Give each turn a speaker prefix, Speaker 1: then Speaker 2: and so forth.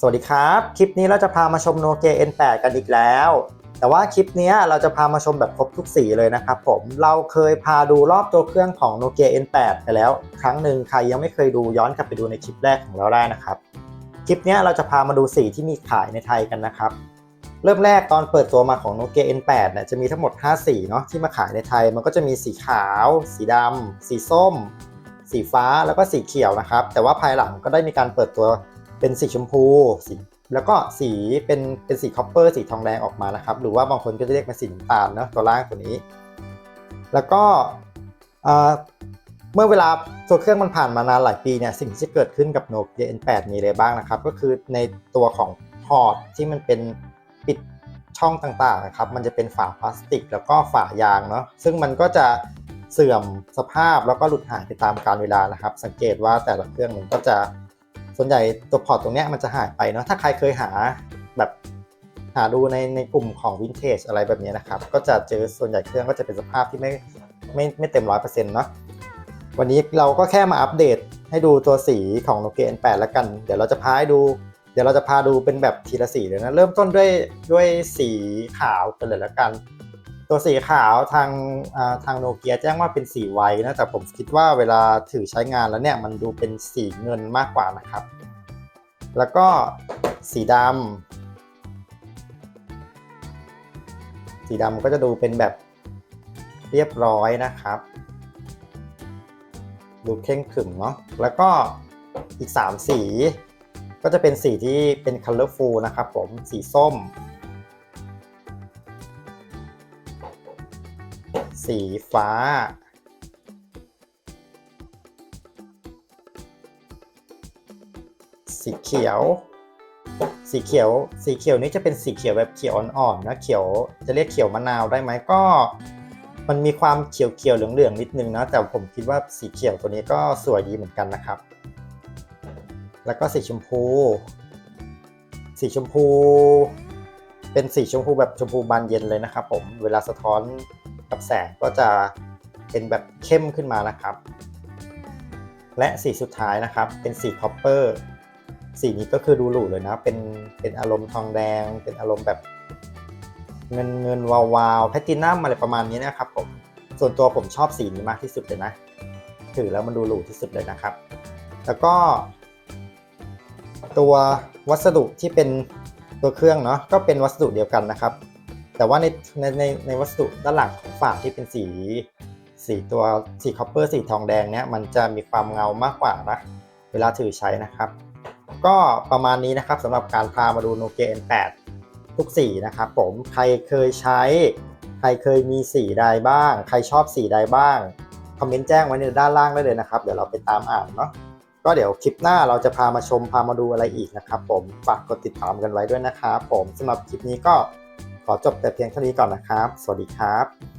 Speaker 1: สวัสดีครับ คลิปนี้เราจะพามาชม Nokia N8 กันอีกแล้ว แต่ว่าคลิปนี้เราจะพามาชมแบบครบทุกสีเลยนะครับผม เราเคยพาดูรอบตัวเครื่องของ Nokia N8 ไปแล้ว ครั้งหนึ่งใครยังไม่เคยดูย้อนกลับไปดูในคลิปแรกของเราได้นะครับ คลิปนี้เราจะพามาดูสีที่มีขายในไทยกันนะครับ เริ่มแรกตอนเปิดตัวมาของ Nokia N8 เนี่ยจะมีทั้งหมด 5 สีเนาะที่มาขายในไทย มันก็จะมีสีขาว สีดำสีส้ม สีฟ้าแล้วก็สีเขียวนะครับ แต่ว่าภายหลังก็ได้มีการเปิดตัว เป็นสีชมพูสีแล้วก็สีเป็นเป็นสีคอปเปอร์สีทองแดงออกมานะครับ หรือว่าบางคนก็จะเรียกเป็นสีน้ำตาลเนาะตัวล่างตัวนี้ แล้วก็เมื่อเวลาตัวเครื่องมันผ่านมานานหลายปีเนี่ยสิ่งที่จะเกิดขึ้นกับ Nokia N8 มีอะไรบ้างนะครับ ก็คือในตัวของพอร์ตที่มันเป็นปิดช่องต่างๆนะครับ มันจะเป็นฝาพลาสติก แล้วก็ฝายางเนาะซึ่งมันก็จะเสื่อมสภาพแล้วก็หลุดหายไปตามกาลเวลานะครับ สังเกตว่าแต่ละเครื่องมันก็จะ ส่วนใหญ่ตัวพอร์ตตรงเนี้ยมันจะหายไปเนาะถ้าใครเคยหาแบบหาดูในในกลุ่มของวินเทจอะไรแบบนี้นะครับ ก็จะเจอส่วนใหญ่เครื่องก็จะเป็นสภาพที่ไม่ไม่ไม่เต็มร้อยเปอร์เซ็นต์เนาะวันนี้เราก็แค่มาอัปเดตให้ดูตัวสีของ Nokia N8 แล้วกัน เดี๋ยวเราจะพาให้ดู เดี๋ยวเราจะพาดูเป็นแบบทีละสีเลยนะ เริ่มต้นด้วยด้วยสีขาวกันเลยแล้วกัน ตัวสีขาวทางทางโนเกียแจ้งว่าเป็นสีไวนะแต่ผมคิดว่าเวลาถือใช้งานแล้วเนี่ยมันดูเป็นสีเงินมากกว่านะครับ แล้วก็สีดำสีดำก็จะดูเป็นแบบเรียบร้อยนะครับ ดูเคร่งขรึมเนาะแล้วก็อีก 3 สี ก็จะเป็นสีที่เป็น colorful นะครับผมสีส้ม สีฟ้า สีเขียว สีเขียว สีเขียวนี้จะเป็นสีเขียวแบบเขียวอ่อนๆนะเขียวจะเรียกเขียวมะนาวได้ไหมก็มันมีความเขียวๆเหลืองๆนิดนึงนะแต่ผมคิดว่าสีเขียวตัวนี้ก็สวยดีเหมือนกันนะครับ แล้วก็สีชมพู สีชมพู เป็นสีชมพูแบบชมพูบานเย็นเลยนะครับผมเวลาสะท้อน กับแสงก็จะเป็นแบบเข้มขึ้นมานะครับ และสีสุดท้ายนะครับเป็นสีคอปเปอร์สีนี้ก็คือดูหรูเลยนะ เป็นเป็นอารมณ์ทองแดง เป็นอารมณ์แบบเงินเงินวาวาวแพตตินัมอะไรประมาณนี้นะครับผมส่วนตัวผมชอบสีนี้มากที่สุดเลยนะ ถือแล้วมันดูหรูที่สุดเลยนะครับ แล้วก็ ตัววัสดุที่เป็นตัวเครื่องเนาะก็เป็นวัสดุเดียวกันนะครับ แต่ว่าในในในในวัสดุด้านหลังของฝาที่เป็นสีสีตัวสีคอปเปอร์สีทองแดงเนี่ยมันจะมีความเงามากกว่านะเวลาถือใช้นะครับ ก็ประมาณนี้นะครับสำหรับการพามาดู Nokia N8 ทุกสีนะครับผมใครเคยใช้ ใครเคยมีสีใดบ้าง ใครชอบสีใดบ้างคอมเมนต์แจ้งไว้ในด้านล่างได้เลยนะครับ เดี๋ยวเราไปตามอ่านเนาะก็เดี๋ยวคลิปหน้าเราจะพามาชมพามาดูอะไรอีกนะครับ ผมฝากกดติดตามกันไว้ด้วยนะครับผมสำหรับคลิปนี้ก็ ขอจบแต่เพียงเท่านี้ก่อนนะครับ สวัสดีครับ